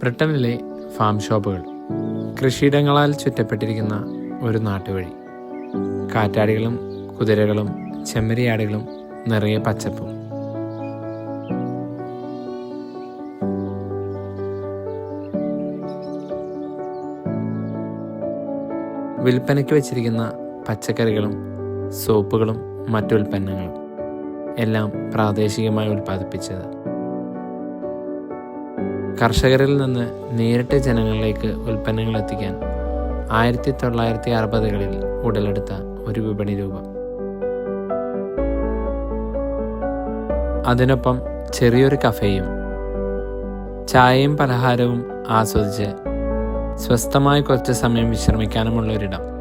ബ്രിട്ടനിലെ ഫാം ഷോപ്പുകൾ കൃഷിയിടങ്ങളാൽ ചുറ്റപ്പെട്ടിരിക്കുന്ന ഒരു നാട്ടുവഴി. കാറ്റാടികളും കുതിരകളും ചെമ്മരിയാടുകളും നിറയെ പച്ചപ്പും. വിൽപ്പനയ്ക്ക് വച്ചിരിക്കുന്ന പച്ചക്കറികളും സോപ്പുകളും മറ്റു ഉൽപ്പന്നങ്ങളും എല്ലാം പ്രാദേശികമായി ഉൽപ്പാദിപ്പിച്ചത് കർഷകരിൽ നിന്ന് നേരിട്ട് ജനങ്ങളിലേക്ക് ഉൽപ്പന്നങ്ങൾ എത്തിക്കാൻ ആയിരത്തി തൊള്ളായിരത്തി അറുപതുകളിൽ ഉടലെടുത്ത ഒരു വിപണി രൂപം. അതിനൊപ്പം ചെറിയൊരു കഫേയും ചായയും പലഹാരവും ആസ്വദിച്ച് സ്വസ്ഥമായി കുറച്ച് സമയം വിശ്രമിക്കാനുമുള്ള ഒരിടം.